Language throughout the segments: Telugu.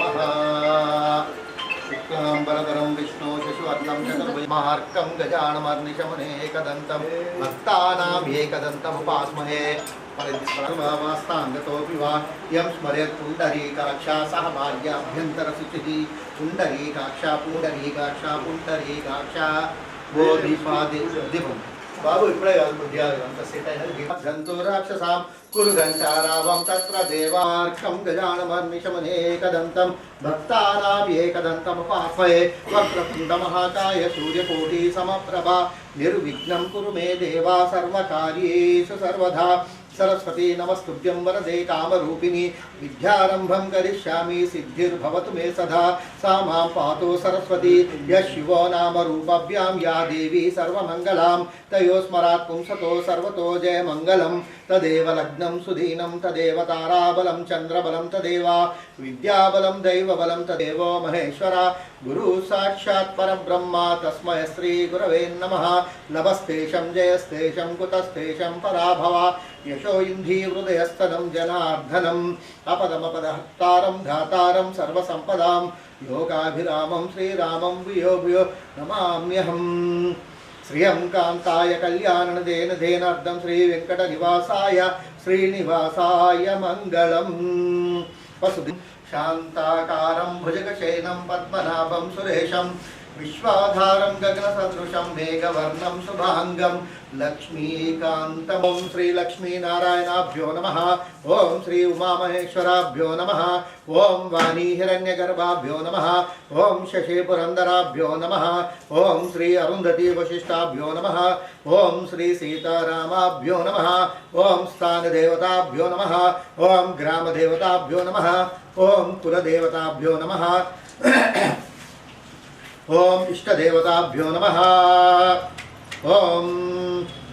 नमः शुक्लाम्बरधरं विष्णो शिशुवर्णं चतुर्भुजमहार्कं गजानमर्निशमुनेकदन्तं भक्तानाम् एकदन्तमुपास्महे परिस्मरमास्ताङ्गतोऽपि वा यं स्मरेत् पुण्डरीकाक्षा सह बाल्याभ्यन्तरशुचिः पुण्डरीकाक्षा पुण्डरीकाक्षा पुण्डरीकाक्षा गोभिपादिभम् బాబు ఇప్పుడే కాదు కొద్దిగా అంత సెట్ అయినది గంతు రాక్షసాం కురు గంటారావం తత్ర దేవార్కం గజానమర్నిశమనేకదంతం భక్తానాం ఏకదంతముపాస్మయే వక్రతుండ మహాకాయ సూర్యకోటి సమప్రభ నిర్విఘ్నం కురు మే దేవా సర్వకార్యేషు సర్వదా సరస్వతీ నమస్తుభ్యం వరదే కామరూపిణి. విద్యారంభం కరిష్యామి సిద్ధిర్భవతు మే సదా. సా మాం పాతో సరస్వతి. యశివో శివో నామ రూపభ్యాం యా దేవీ సర్వమంగళాం. తయో స్మరాత్ పుంసతో సర్వతో జయమంగళం. తదేవ లగ్నం సుధీనం తదేవ తారాబలం చంద్రబలం తదేవ. విద్యాబలం దైవబలం తదేవో మహేశ్వర. గురు సాక్షాత్ పరబ్రహ్మ తస్మయ శ్రీ గురవే నమ. నమస్తేషం జయస్తేషం కుతస్తేషం పరాభవ. యశో ఇంధీ హృదయస్థనం జనార్దనం అపదమపదహత్తారం ధాతారం సర్వసంపదాం లోకాభిరామం శ్రీరామం భూయో భూయో నమామ్యహం. శ్రియం కాంతాయ కళ్యాణదేన ధేనార్థం శ్రీ వెంకట నివాసాయ శ్రీనివాసాయ మంగళం. వసుది శాంతాకారం భుజగశయనం పద్మనాభం సురేశం विश्वाधारं गगनसदृशं मेघवर्णं शुभाङ्गं लक्ष्मीकान्तम्। ॐ श्रीलक्ष्मीनारायणाभ्यो नमः। ॐ श्री उमामहेश्वराभ्यो नमः। ॐ नम नमः। ॐ शशिपुरन्दराभ्यो नमः। ॐ श्री अरुन्धतीवशिष्टाभ्यो नमः। ॐ श्रीसीतारामाभ्यो नमः। ॐ स्थानदेवताभ्यो नमः। ॐ ग्रामदेवताभ्यो नमः। ॐ कुलदेवताभ्यो नमः। ఓం ఇష్టదేవతాభ్యో నమ. ఓం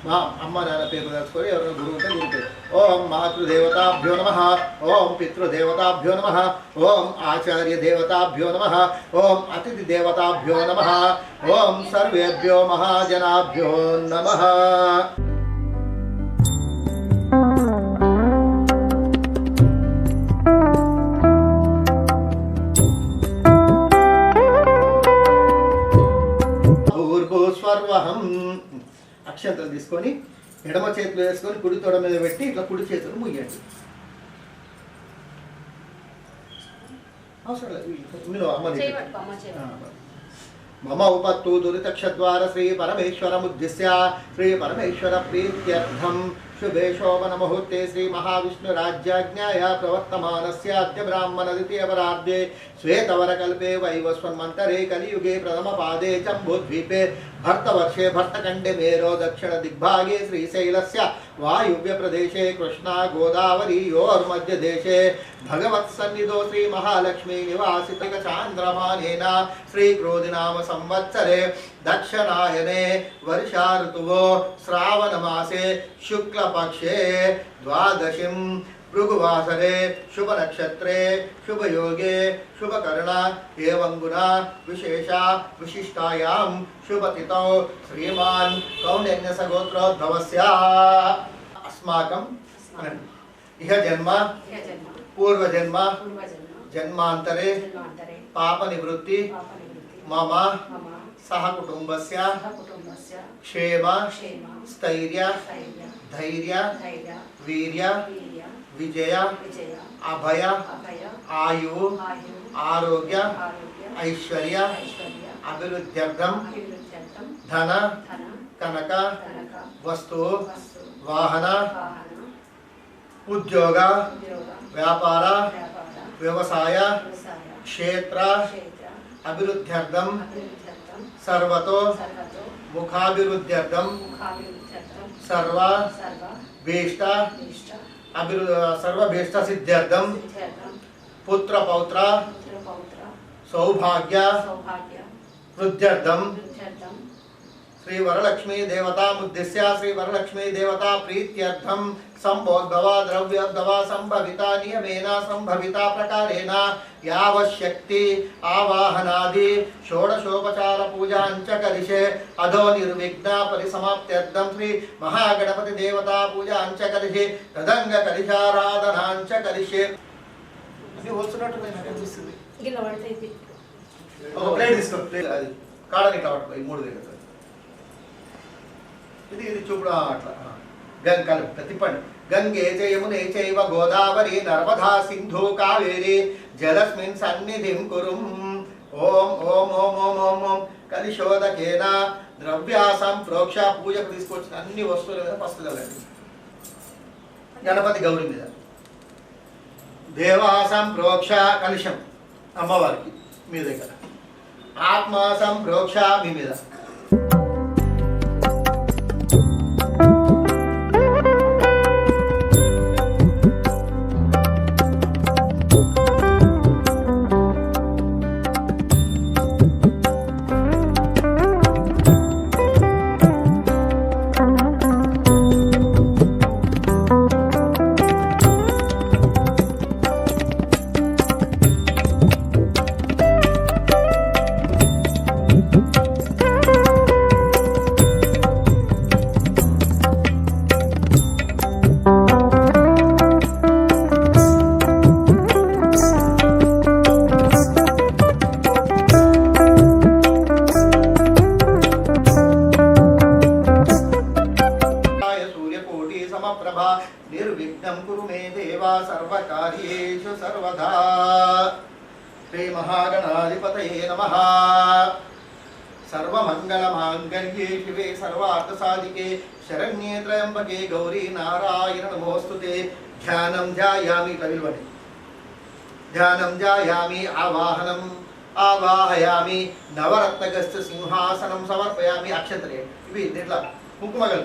మా అమ్మ నాన్న పేరు తెలుసుకొని ఎవరైనా గురువు ఉంటే గురు పేరు. ఓం మాతృదేవతాభ్యో నమ. ఓం పితృదేవతాభ్యో నమ. ఓం ఆచార్య దేవతాభ్యో నమ. ఓం అతిథి దేవతాభ్యో నమ. ఓం సర్వేభ్యో మహాజనాభ్యో నమ. భూర్భూస్వర్వహం అక్షంతలు తీసుకొని ఎడమ చేతిలో వేసుకొని కుడి తొడ మీద పెట్టి ఇట్లా కుడి చేతులు ముయ్యండి. అవసరం లేదు మీరు అమ్మ మమ ఉపత్తు దురితక్షద్వార శ్రీ పరమేశ్వరముద్దిశ్య శ్రీ పరమేశ్వర ప్రీత్యర్థం శుభే శోభన ముహూర్తే శ్రీ మహావిష్ణురాజ్యాజ్ఞాయ ప్రవర్తమానస్య అద్య బ్రాహ్మణ ద్వితీయపరార్ధే శ్వేతవరకల్పే వైవస్వన్మంతరే కలియుగే ప్రథమ పాదే జంబూద్వీపే भर्तवर्षे भर्तखण्डे मेरो दक्षिणदिग्भागे श्रीशैलस्य वायुव्यप्रदेशे कृष्णा गोदावरीयोर्मध्यदेशे भगवत्सन्निधो श्री क्रोधिनाम संवत्सरे। दक्षिणायने वर्षा ऋतुवो श्रावणमासे शुक्लपक्षे द्वादशीं भृगुवासरे शुभ नक्षत्रे शुभ योगे शुभ कर्ण एवंगुना विशेषा विशिष्टायां शुभतिथौ श्रीमान् कौण्डन्यसगोत्रोद्भवस्य अस्माकम् इह जन्म पूर्व जन्म। जन्मांतरे पाप निवृत्ति मम सह कुटुंबस्य क्षेम स्थैर्य धैर्य वीर्य। विजया अभय आयु आरोग्य ऐश्वर्य अभिवृद्ध्यर्थम धन कनक वस्तु वाहन उद्योग व्यापार व्यवसाय क्षेत्र अभिवृद्ध्यर्थम सर्वतो मुखाभिवृद्ध्यर्थम सर्वा बेष्टा अभिर पुत्र पौत्र सौभाग्य శ్రీ వరలక్ష్మీ దేవతాముద్దిశ్య శ్రీ వరలక్ష్మీ దేవతా ప్రీత్యర్థం సంబోద్భవ ద్రవ్యోద్భవ సంభవిత నియమేన సంభవిత ప్రకారేణ యావశక్తి ఆవాహనాది షోడశోపచార పూజాంచ కలిషే అధో నిర్విఘ్న పరిసమాప్త్యర్థం శ్రీ మహాగణపతి దేవతా పూజాంచ కలిషే తదంగ కలిశారాధనాంచ కలిషే ఇది వస్తున్నట్టు అనిపిస్తుంది గిల్ల పడితే ఇది. ఒక ప్లేట్ తీసుకో ప్లేట్ అది. కాడని ఈ మూడు దగ్గర. ఇది ఇది చూపుడు అట్లా. ఆ. గంగ తిప్పండి గంగే జయమునే చైవ గోదావరి నర్మదా సింధు కావేరి జలస్మిన్ సన్నిధిం కురుం. ఓం ఓం ఓం ఓం ఓం ఓం. కలిశోదకేన ద్రవ్యాసం ప్రోక్ష పూజకు తీసుకొచ్చిన అన్ని వస్తువుల మీద ఫస్ట్ కదండి గణపతి గౌరి మీద. దేవాసం ప్రోక్ష కలుషం అమ్మవారికి మీ దగ్గర. ఆత్మాసం ప్రోక్ష మీ మీద. सर्वकार्येषु सर्वदा श्रीमहागणाधिपतये नमः सर्वमङ्गलमाङ्गल्ये शिवे सर्वार्थसाधिके शरण्ये त्र्यम्बके गौरी नारायण नमोऽस्तु ते ध्यानं ध्यायामि कविल्वनि ध्यानं ध्यायामि आवाहनम् ఆవాహయామి నవరత్నగస్త సింహాసనం సమర్పయామి అక్షతలే ఇవి దీంట్లో కుంకుమగలు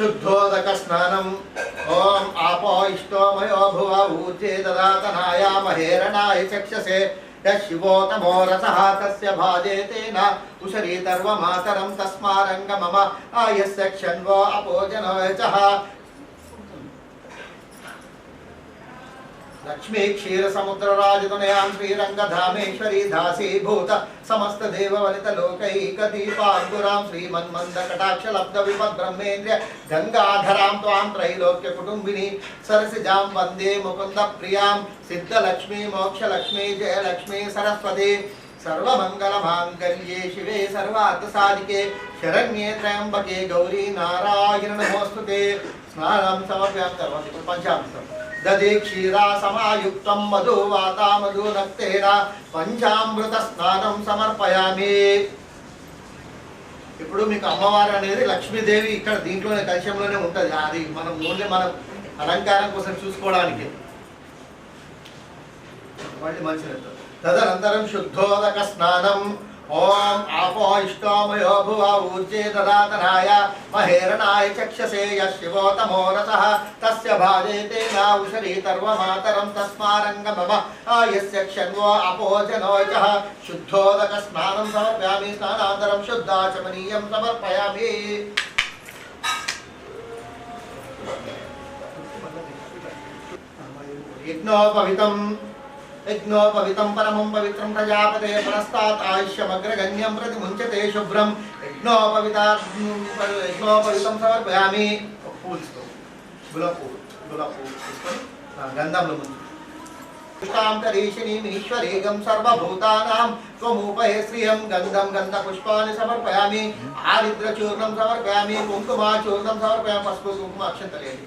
శుద్ధోదక స్నానం ఓం ఆపో ఇష్టోమయో భువ ఊర్జే దదాతనాయామహేరణాయ చక్షసే యశివో రసః తస్య భాజేతేన ఉషరీతర్వమాతరం తస్మారంగ మమ ఆయస్య క్షణ్వో అపోజనోయ చః లక్ష్మీ క్షీర సముద్ర రాజతనయాం శ్రీరంగధామేశ్వరీ దాసీభూత సమస్త దేవవనిత లోకైక దీపాంకురాం శ్రీమన్మంద కటాక్ష లబ్ధ విపద్ బ్రహ్మేంద్ర గంగాధరాం త్వాం త్రైలోక్య కుటుంబిని సరసిజాం వందే ముకుంద ప్రియాం సిద్ధలక్ష్మీ మోక్షలక్ష్మీ జయలక్ష్మీ సరస్వతి సర్వమంగళ మాంగళ్యే శివే సర్వార్థ సాధికే శరణ్యే త్రయంబకే గౌరీ నారాయణ నమోస్తుతే స్నానం సమర్ప్యాం తర్వాత ఇప్పుడు దదే క్షీరా సమాయుక్తం మధు వాతామధు రక్తేన పంచామృత స్నానం సమర్పయామి ఇప్పుడు మీకు అమ్మవారు అనేది లక్ష్మీదేవి ఇక్కడ దీంట్లోనే కలశంలోనే ఉంటుంది. అది మనం ఓన్లీ మనం అలంకారం కోసం చూసుకోవడానికి. మళ్ళీ మంచిది తదనంతరం శుద్ధోదక స్నానం. ओम आपो इष्टोमयो भुवा ऊर्जे ददातनाय महेरणाय चक्षसे यशिवो तमो तस्य भाजयते नावुशरी तर्वमातरं तस्मारङ्गमम। आयस्य क्षण्वो अपोजनो यः शुद्धोदकस्नानं समर्पयामि स्नानान्तरं शुद्धाचमनीयं समर्पयामि। यज्ञोपवितम्। యజ్ఞోపవితం యజ్ఞోపవితం పరమం పవిత్రం ప్రజాపతే పునస్తాత్ ఆయుష్యమగ్రగణ్యం ప్రతి ముంచతే శుభ్రం. యజ్ఞోపవిత యజ్ఞోపవితం సమర్పయామి. ఒక పూలు తీసుకో. గులాబ్ పువ్వు గులాబ్ పువ్వు తీసుకొని ఆ, గంధంలో ముందు. పుష్పాంతరీషిణీం ఈశ్వరీగం సర్వభూతానాం. త్వమూపహే శ్రియం గంధం గంధ పుష్పాన్ని సమర్పయామి. ఆరిద్ర చూర్ణం సమర్పయామి కుంకుమ చూర్ణం సమర్పయామి పసుపు కుంకుమ అక్షంతలేండి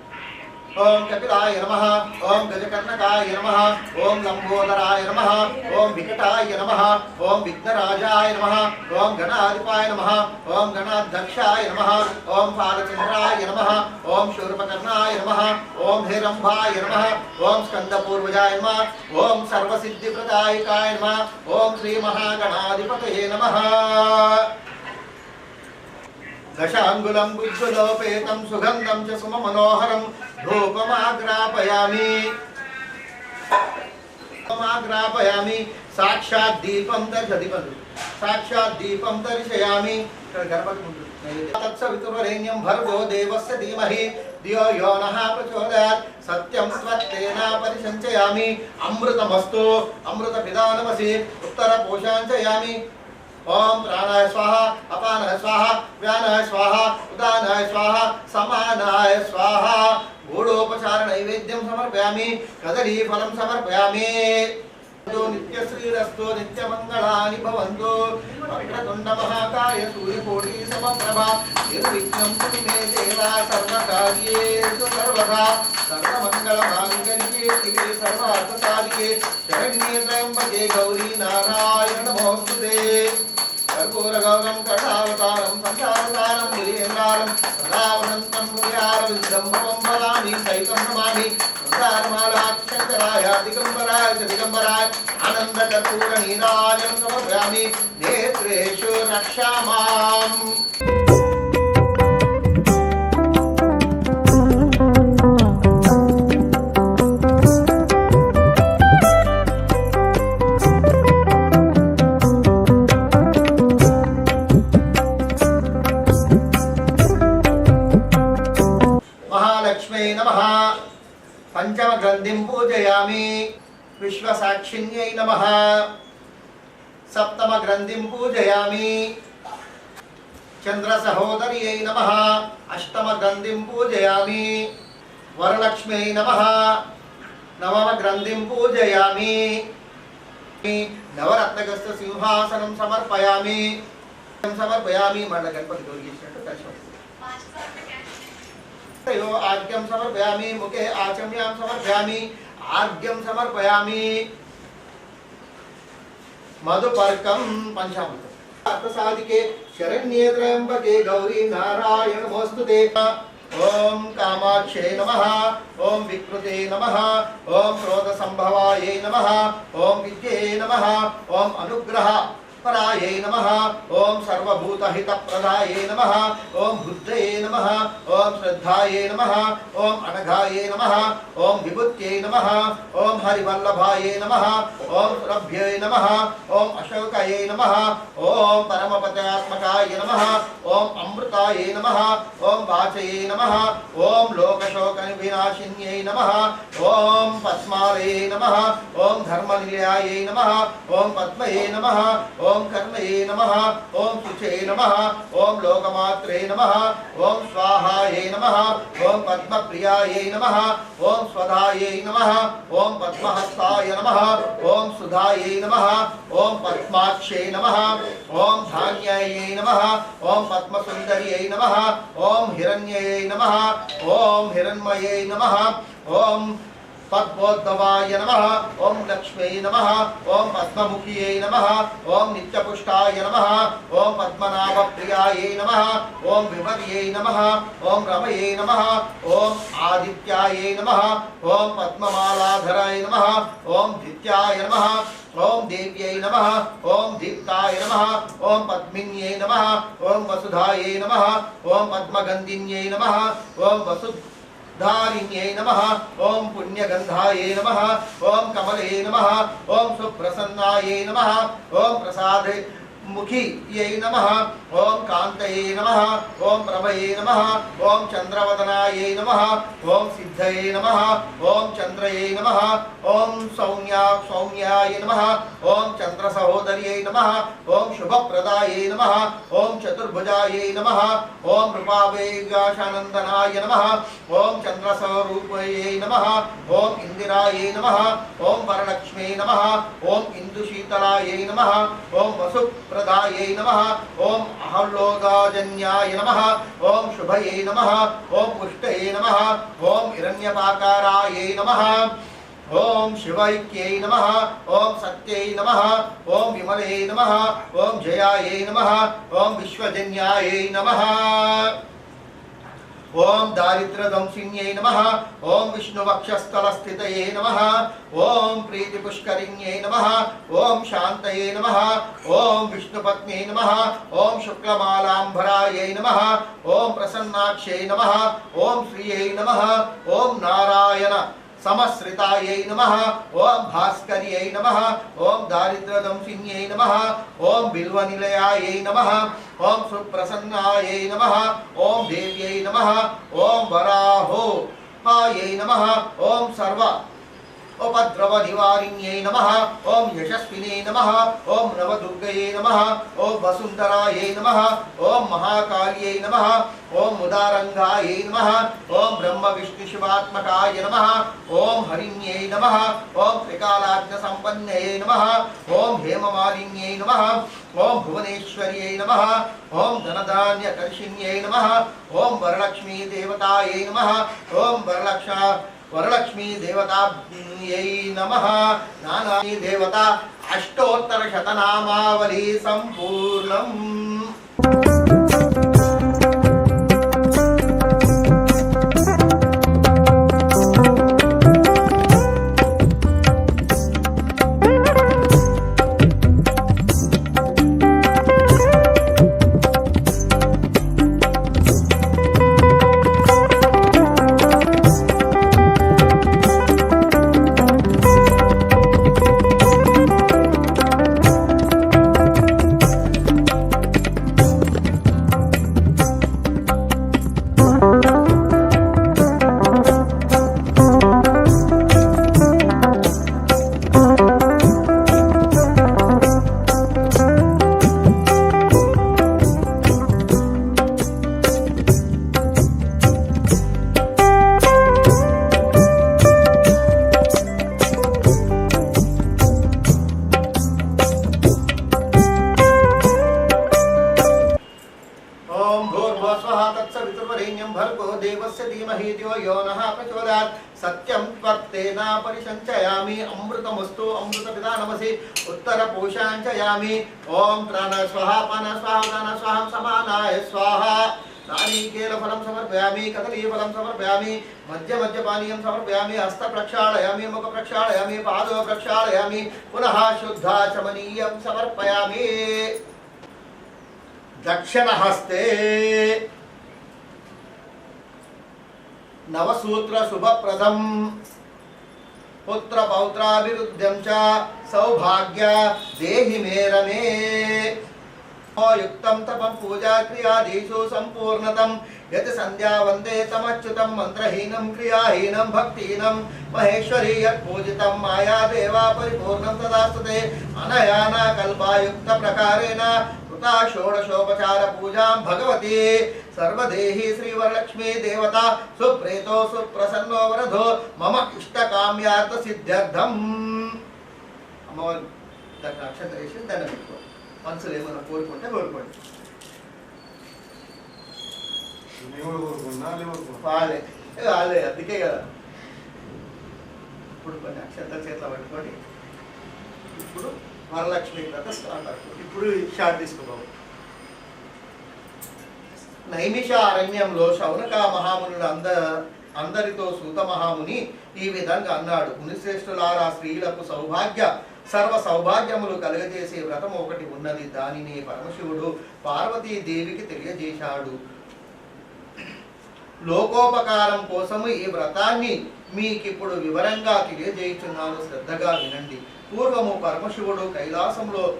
ఓం కపిలాయ నమ ఓం గజకర్ణకాయ నమ ఓం లంబోదరాయ నమ ఓం వికటాయ నమ ఓం విఘ్నరాజాయ నమ ఓం గణాధిపాయ నమ ఓం గణాధ్యక్షాయ నమ ఓం పాలచంద్రాయ నమ ఓం శూర్పకర్ణాయ నమ ఓం హిరంభాయ నమ ఓం స్కందపూర్వజాయ నమ ఓం సర్వసిద్ధిప్రదాయకాయ నమ ఓం శ్రీ మహాగణాధిపతయే నమ దశాంగులం బుద్ధులోపేతం సుగంధం చ సుమ మనోహరం ధూపమాగ్రాపయామి ధూపమాగ్రాపయామి సాక్షాత్ దీపం దర్శదిపండు సాక్షాత్ దీపం దర్శయామి. ఇక్కడ గణపతి ముందు. తత్సవితురేణ్యం భర్గో దేవస్య ధీమహి. ధియో యో నః ప్రచోదయాత్. సత్యం స్వత్తేన పరిసంచయామి. అమృతమస్తు. అమృత పిదానమసి ఉత్తర పోషాంచయామి ఓం ప్రాణాయ స్వాహ అపానాయ స్వాహ వ్యానాయ స్వాహ ఉదానాయ స్వాహ సమానాయ స్వాహ. గూఢోపచార నైవేద్యం సమర్పయామి కదలీ ఫలం సమర్పయామి. నిత్యశ్రీరస్తో నిత్యమంగళాని భవంతు. వక్రతుండ మహాకాయ సూర్యకోటి సమప్రభ. నిర్విఘ్నం కురు మే దేవా సర్వకార్యేషు సర్వదా సర్వమంగళ మాంగళ్యే శివే సర్వార్థ నమోస్తుతే కర్పూర గౌరం కటావతారం సంసారసారం గిరియంగారం సదా వసంతం భవం ఫలాని సైతం నమామి దిగంబరాయ చ దిగంబరాయ ఆనంద కర్పూర నీరాజం సమర్పయామి నేత్రేషు రక్షామాం. पूजयामि विश्वसाक्षिण्यै नमः। सप्तमग्रन्थिं पूजयामि। चन्द्रसहोदर्यै नमः। अष्टमग्रन्थिं पूजयामि। वरलक्ष्म्यै नमः। नवमग्रन्थिं पूजयामि। नवरत्नगस्तसिंहासनं समर्पयामि। समर्पयामि मण्डगणपतिदुर्गीष्णु तयो आज्ञं समर्पयामि मुखे आचम्यां समर्पयामि आर्घ्यम समर्पयामि। मधुपर्कम पंचामृत अर्थसाधिके शरण्ये त्र्यंबके गौरी नारायण नमोस्तुते ओम कामाक्षे नमः ओम विकृते नमः ओम क्रोध संभवाये नमः ओम विद्ये नमः ओम अनुग्रह परायै नम। ॐ सर्वूतहित नम। ओं बुद्धये नम। ओं श्रद्धा नम। ओं अनघाए नम। ओं विभुत नम। ओं हरिवल्लभाये नम। ओं सुरभ्यै नम। ओं अशोक नम। ओं परमपदात्मकाय नमः। ఓం అమృతాయే నమ ఓం వాచయే నమ ఓం లోకశోక వినాశిన్యై నమ ఓం పద్మాలయే నమ ఓం ధర్మనిలయాయే నమ ఓం పద్మయే నమ ఓం కర్ణయే నమ ఓం శుచే నమ ఓం లోకమాత్రే నమ ఓం స్వాహాయే నమ ఓం పద్మప్రియాయే నమ ఓం స్వధాయే నమ ఓం పద్మహస్తాయ నమ ఓం సుధాయే నమ ఓం పద్మాక్షే నమ ఓం ధాన్యాయే నమ ఓం పద్మ पद्मसुन्दर्यै नमः ॐ हिरण्यै नमः ॐ हिरण्मयै नमः ॐ पद्मोद्भवाय नमः ॐ लक्ष्मै नमः ॐ पद्ममुख्यै नमः ॐ नित्यपुष्टाय नमः ॐ पद्मनाभप्रियायै नमः ॐ विवर्यै नमः ॐ रमये नमः ॐ आदित्यायै नमः ॐ पद्ममालाधराय नमः ॐ धित्याय नमः ॐ देव्यै नमः ॐ दीप्ताय नमः ॐ पद्मिन्यै नमः ॐ वसुधायै नमः ॐ पद्मगन्धिन्यै नमः ॐ वसु धारिण्यै नमः ॐ पुण्यगन्धायै नमः ॐ कमले नमः ॐ सुप्रसन्नायै नमः ॐ प्रसादे ముఖియై నమ ఓం కాంతయే నమ ఓం ప్రభయే నమ ఓం చంద్రవదనాయై నమ ఓం సిద్ధయే నమ ఓం చంద్రయే నమ ఓం సౌమ్యా సౌమ్యాయ నమ ఓం చంద్ర సహోదర్యై నమ ఓం శుభప్రదాయై నమ ఓం చతుర్భుజాయై నమ ఓం రూపావేగాశానందనాయ నమ ఓం చంద్రస్వరూపయై నమ ఓం ఇందిరాయై నమ ఓం వరలక్ష్మీ నమ ఓం ఇందుశీతలాయై నమ ఓం వసు प्रदायै नम। ओं अहल्लोगाजन्याय नम। ओं शुभय नम। ओं पुष्टये नम। ओं हिरण्यपाकारायै नम। ओं शिवैक्यै नम। ओं सत्य नम। ओं विमल नम। ओं जयाय नम। ॐ विश्वजन्यायै नमः। ఓం దారిద్ర్యదంశిన్యై నమ ఓం విష్ణువక్షస్థలస్థితయే నమ ఓం ప్రీతిపుష్కరిణ్యై నమ ఓం శాంతయే నమ ఓం విష్ణుపత్న్యై నమ ఓం శుక్లమాలాంబరాయై నమ ఓం ప్రసన్నాక్షై నమ ఓం శ్రీయై నమ ఓం నారాయణ సమశ్రితాయై నమ. ఓం భాస్కర్యై నమ. ఓం దారిద్ర్యదంశిన్యై నమ. ఓం బిల్వనిలయాయై నమ. ఓం సుప్రసన్నాయై నమ. ఓం దేవ్యై నమ. ఓం వరాహో ఆయై నమ. ఓం సర్వ उपद्रवनिवारिण्यै नमः ॐ यशस्विने नमः ॐ नवदुर्गये नमः ॐ वसुन्धरायै नमः ॐ महाकाल्यै नमः ॐ उदारङ्गायै नमः ॐ ब्रह्मविष्णुशिवात्मकाय नमः ॐ हरिण्यै नमः ॐ नम नमः ॐ हेममालिन्यै नमः ॐ भुवनेश्वर्यै नमः ॐ धनधान्यकर्षिण्यै नमः ॐ वरलक्ष्मीदेवतायै नमः ॐ वरलक्षा వరలక్ష్మీ దేవతాభ్యై నమ. నానా దేవత అష్టోత్తర శతనామావళి సంపూర్ణం. సమర్పయామి మధ్య మధ్య పానీయం సమర్పయామి హస్త ప్రక్షాళయామి ముఖ ప్రక్షాళయామి పాదో ప్రక్షాళయామి పునః శుద్ధాచమనీయం సమర్పయామి. దక్షిణహస్తే నవసూత్ర శుభప్రదం పుత్ర పౌత్రాభివృద్ధ్యం చ సౌభాగ్య దేహి మేరమే युक्तं तपं पूजाक्रियादिषु सम्पूर्णतं यत् सन्ध्या वंदे तमच्युतं मन्त्रहीनं, क्रियाहीनं, भक्तिहीनं। महेश्वरी यत पूजितम माया देवा परिपूर्णम यत्पूजितं मायादेवा परिपूर्णं तदास्तते अनयानाकल्पायुक्तप्रकारेण कृता षोडशोपचारपूजां भगवती। सर्वदेही श्री वरलक्ष्मी देवता, सुप्रेतो सुप्रसन्नो वरधो। मम इष्टकाम्यार्थसिद्ध्यर्थम्। अमवल् दक्षाक्षतरेषु दण्डमिति మనసులో ఏమైనా కోరుకుంటే కోరుకోండి. వాళ్ళే వాళ్ళే. అందుకే కదా. ఇప్పుడు కొన్ని అక్షంతల చేతిలో పట్టుకోండి ఇప్పుడు వరలక్ష్మి వ్రత స్టార్ట్ అవుతుంది. ఇప్పుడు షార్ట్ తీసుకోబాబు నైమిష అరణ్యంలో శౌనక మహామునుడు అంద అందరితో సూత మహాముని ఈ విధంగా అన్నాడు. మునిశ్రేష్ఠులారా స్త్రీలకు సౌభాగ్య సర్వ సౌభాగ్యములు కలుగజేసే వ్రతం ఒకటి ఉన్నది. దానిని పరమశివుడు పార్వతీదేవికి తెలియజేశాడు. లోకోపకారం కోసము ఈ వ్రతాన్ని మీకిప్పుడు వివరంగా తెలియజేయుచున్నాను. శ్రద్ధగా వినండి. పూర్వము పరమశివుడు కైలాసంలో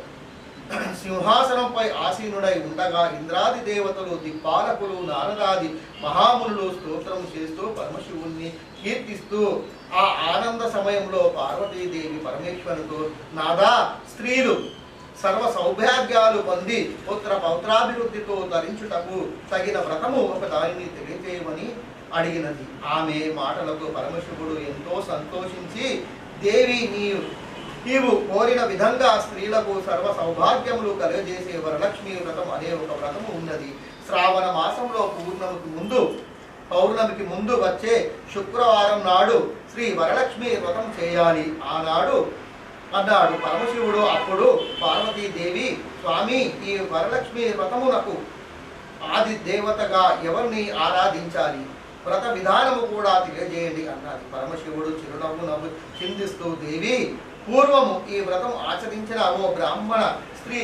సింహాసనంపై ఆసీనుడై ఉండగా ఇంద్రాది దేవతలు దిక్పాలకులు నారదాది మహామునులు స్తోత్రం చేస్తూ పరమశివుణ్ణి కీర్తిస్తూ ఆ ఆనంద సమయంలో పార్వతీదేవి పరమేశ్వరుతో నాదా స్త్రీలు సర్వ సౌభాగ్యాలు పొంది పుత్ర పౌత్రాభివృద్ధితో ధరించుటకు తగిన వ్రతము ఒక దానిని తెలియజేయమని అడిగినది. ఆమె మాటలకు పరమశివుడు ఎంతో సంతోషించి దేవి నీ నీవు కోరిన విధంగా స్త్రీలకు సర్వ సౌభాగ్యములు కలుగజేసే వరలక్ష్మి వ్రతం అనే ఒక వ్రతము ఉన్నది. శ్రావణ మాసంలో పూర్ణముకు ముందు పౌర్ణమికి ముందు వచ్చే శుక్రవారం నాడు శ్రీ వరలక్ష్మి వ్రతం చేయాలి. ఆనాడు అన్నాడు పరమశివుడు. అప్పుడు పార్వతీదేవి స్వామి ఈ వరలక్ష్మి వ్రతమునకు ఆది దేవతగా ఎవరిని ఆరాధించాలి? వ్రత విధానము కూడా తెలియజేయండి అన్నది పరమశివుడు. చిరునవ్వు నవ్వు చిందిస్తూ దేవి పూర్వము ఈ వ్రతం ఆచరించిన ఓ బ్రాహ్మణ స్త్రీ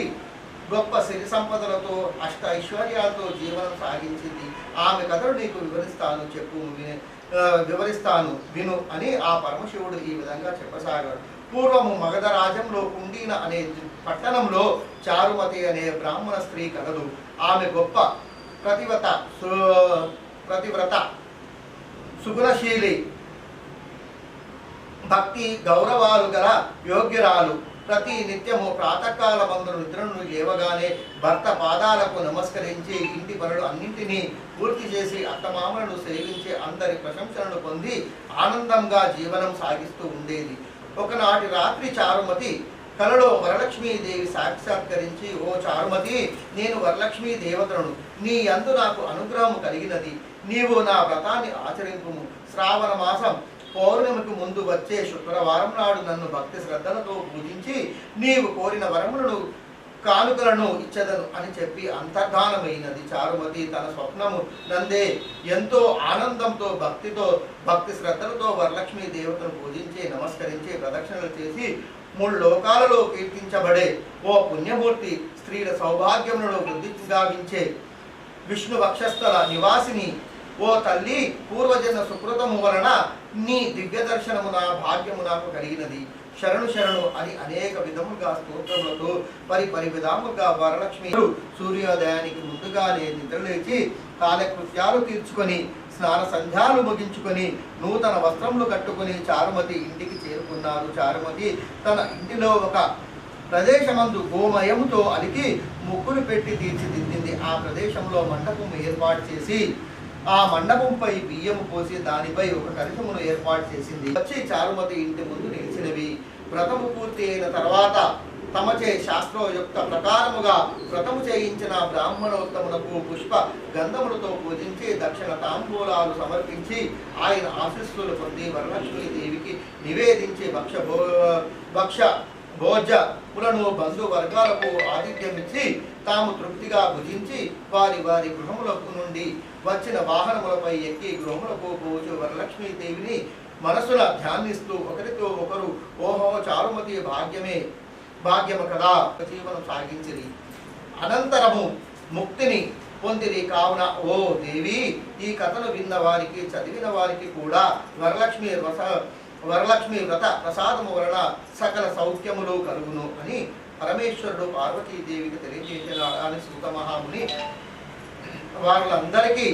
గొప్ప సిరి సంపదలతో అష్ట ఐశ్వర్యాలతో జీవనం సాగించింది. ఆమె కథను నీకు వివరిస్తాను చెప్పు విని- వివరిస్తాను విను అని ఆ పరమశివుడు ఈ విధంగా చెప్పసాగాడు. పూర్వము మగధ రాజ్యంలో కుండీన అనే పట్టణంలో చారుమతి అనే బ్రాహ్మణ స్త్రీ కలదు. ఆమె గొప్ప ప్రతివత సు- ప్రతివ్రత సుగుణశీలి భక్తి గౌరవాలు గల యోగ్యురాలు. ప్రతి నిత్యము ప్రాతకాల మందు నిద్రను లేవగానే భర్త పాదాలకు నమస్కరించి ఇంటి పనులు అన్నింటినీ పూర్తి చేసి అత్తమామలను సేవించి అందరి ప్రశంసలను పొంది ఆనందంగా జీవనం సాగిస్తూ ఉండేది. ఒకనాటి రాత్రి చారుమతి కలలో వరలక్ష్మీదేవి సాక్షాత్కరించి ఓ చారుమతి నేను వరలక్ష్మీ దేవతను నీ అందు నాకు అనుగ్రహం కలిగినది. నీవు నా వ్రతాన్ని ఆచరింపుము. శ్రావణ మాసం పౌర్ణమికి ముందు వచ్చే శుక్రవారం నాడు నన్ను భక్తి శ్రద్ధలతో పూజించి నీవు కోరిన వరములను కానుకలను ఇచ్చదను అని చెప్పి అంతర్ధానమైనది. చారుమతి తన స్వప్నము నందే ఎంతో ఆనందంతో భక్తితో భక్తి శ్రద్ధలతో వరలక్ష్మి దేవతను పూజించి నమస్కరించి ప్రదక్షిణలు చేసి మూడు లోకాలలో కీర్తించబడే ఓ పుణ్యమూర్తి స్త్రీల సౌభాగ్యములను వృద్ధి గావించే విష్ణు వక్షస్థల నివాసిని ఓ తల్లి పూర్వజన్మ సుకృతము వలన నీ దివ్య దర్శనము నా భాగ్యము నాకు కలిగినది. శరణు శరణు అని అనేక విధములుగా స్తోత్రములతో పరి పరి విధములుగా వరలక్ష్మి సూర్యోదయానికి ముందుగానే నిద్రలేచి కాలకృత్యాలు తీర్చుకొని స్నాన సంధ్యాలు ముగించుకొని నూతన వస్త్రములు కట్టుకొని చారుమతి ఇంటికి చేరుకున్నారు. చారుమతి తన ఇంటిలో ఒక ప్రదేశమందు గోమయముతో అలికి ముక్కులు పెట్టి తీర్చిదిద్దింది. ఆ ప్రదేశంలో మండపం ఏర్పాటు చేసి ఆ మండపంపై బియ్యము పోసి దానిపై ఒక కలశమును ఏర్పాటు చేసింది. వచ్చే చారుమతి ఇంటి ముందు నిలిచినవి. వ్రతము పూర్తి అయిన తర్వాత తమచే శాస్త్రోయుక్త ప్రకారముగా వ్రతము చేయించిన బ్రాహ్మణోత్తమునకు పుష్ప గంధములతో పూజించి దక్షిణ తాంబూలాలు సమర్పించి ఆయన ఆశీస్సులు పొంది వరలక్ష్మీదేవికి నివేదించి భక్ష భో భక్ష భోజములను బంధువర్గాలకు ఆతిథ్యమిచ్చి తాము తృప్తిగా భుజించి వారి వారి గృహములకు నుండి వచ్చిన వాహనములపై ఎక్కి గృహములకు పోచు వరలక్ష్మీదేవిని మనసున ధ్యానిస్తూ ఒకరితో ఒకరు ఓహో చారుమతి భాగ్యమే భాగ్యము కదా జీవనం సాగించిరి. అనంతరము ముక్తిని పొందిరి కావున ఓ దేవి ఈ కథను విన్న వారికి చదివిన వారికి కూడా వరలక్ష్మి వ్రత వరలక్ష్మి వ్రత ప్రసాదము వలన సకల సౌఖ్యములు కలుగును అని పరమేశ్వరుడు పార్వతీదేవికి తెలియజేసిన అని సూత మహాముని వాళ్ళందరికీ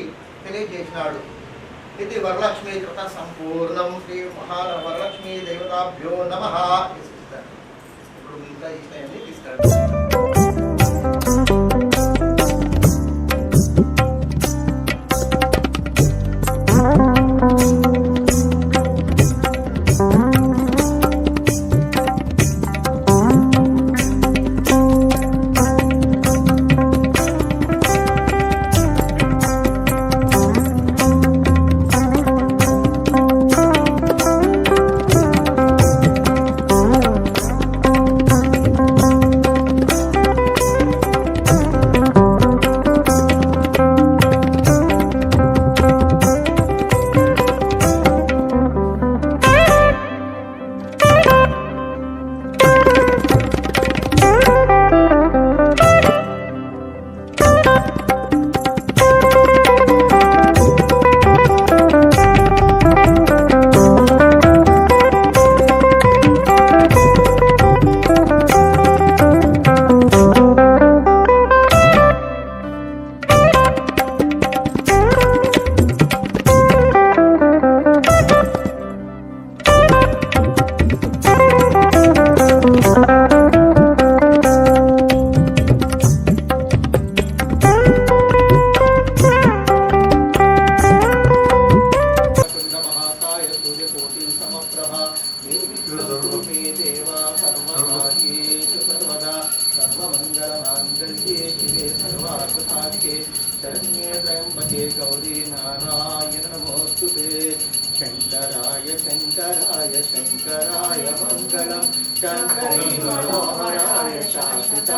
తెలియజేసినాడు. ఇది వరలక్ష్మి కృత సంపూర్ణం శ్రీ మహా వరలక్ష్మి దేవతాభ్యో నమ. ఇప్పుడు మిగతా ఇస్తాయండి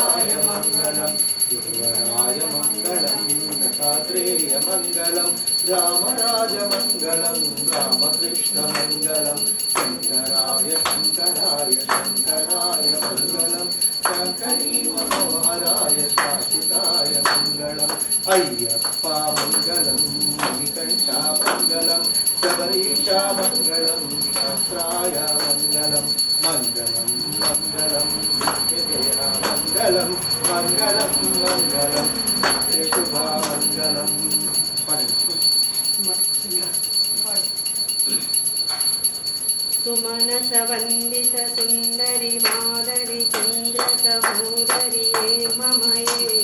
మంగళం గురువరాయ మంగళం దత్తాత్రేయ మంగళం రామరాజ మంగళం రామకృష్ణ మంగళం శంకరాయ శంకరాయ శంకరాయ మంగళం శంకరీ మనోహరాయ శాశ్వతాయ మంగళం అయ్యప్ప మంగళం మణికంఠ మంగళం శబరీష మంగళం శాస్త్రాయ మంగళం मङ्गलं मङ्गलं मङ्गलं मङ्गलं मङ्गलं शुभामङ्गलं सुमनसवन्दितसुन्दरि मंडित मोक्ष ये ममये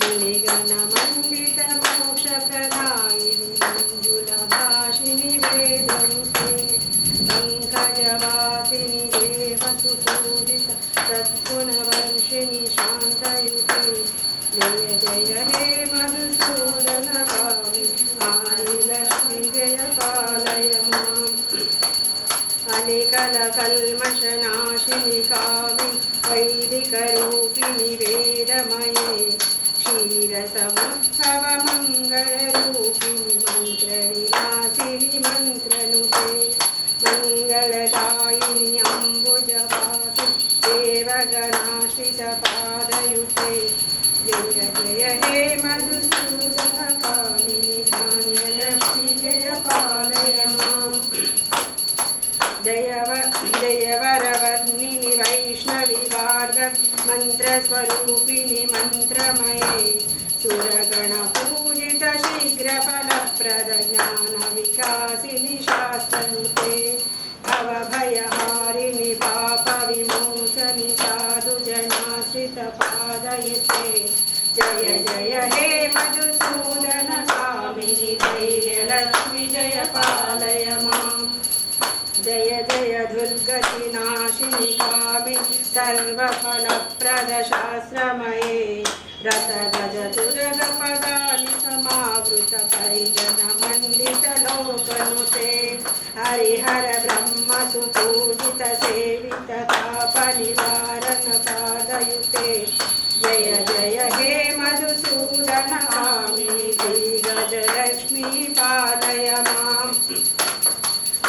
मुनिगणमण्डितमोक्षप्रदायिनि मञ्जुलभाषिनि वेदं पङ्कजवासिनि अनिकलकल्मषनाशिनि कामि वैदिकरूपिणि वेदमये क्षीरसमुद्भवमङ्गलरूपिणि मन्त्रविलासिनि मन्त्रनुते मङ्गलदायिनि अम्बुजवासि देवगणाश्रितपादयुते जयव जयवरवर्णिनि वैष्णवि मन्त्रस्वरूपिणि मन्त्रमये सुरगणपूजितशीघ्रफलप्रदज्ञानविकासिनि शास्त्रनुते अवभयः जय जय हे मधुसूदनकामिनि धैर्यलक्ष्मि जय पालय माम् जय जय दुर्गतिनाशिनि कामि सर्वफलप्रदशास्त्रमये रतगजतुरगपदानि समावृत परिजनमण्डितलोकनुते हरिहर ब्रह्म जय जय, हे मधुसूदन कामिनि श्रीगजलक्ष्मी पालय माम्।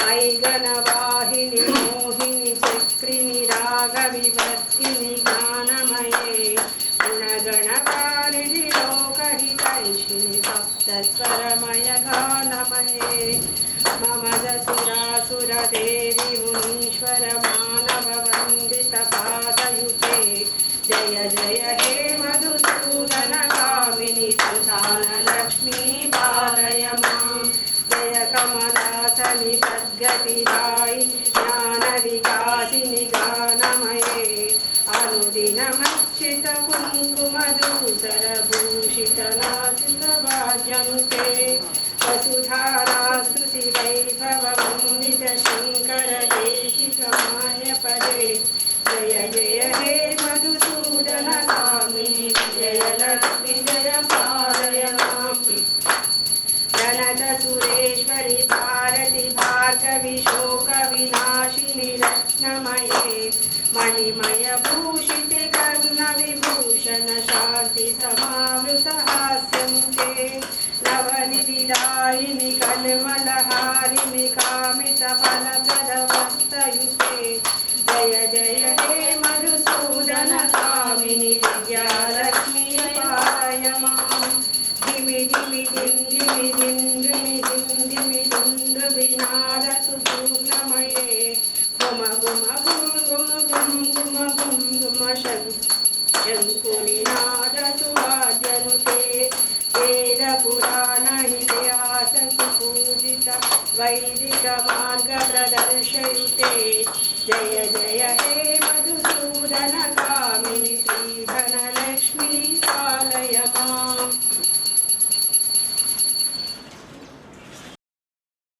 ऐगणवाहिनि मोहिनि, चक्रिणि रागविवर्तिनि ज्ञानमये, गुणगणकारिणि, लोकहितैषिणि सप्तस्वरमय गानमये मम दसुरासुरदेवि मुनीश्वर मानववन्दितपादयुते जय जय हे मधुसूदन कामिनि सुधानलक्ष्मी पालय माँ जय कमलासनि सद्गतिदायि ज्ञानविकासिनि गानमये अनुदिनमर्चितकुङ्कुमधूसरभूषितनासितवाद्यं ते वसुधारास्तुति वैभवमन्वितशङ्करदेशिकमायपदे जय जय हे मधुसू जनकामिनि विजयलक्ष्मि जयपालय मामि जनद सुरेश्वरि भार्गवि शोकविनाशिनि रत्नमये मणिमय भूषिते करुणविभूषण शान्ति समावृतहास्यं ते जय जय हे वैदिकमार्गप्रदर्शयुते जय जय हे मधुसूदन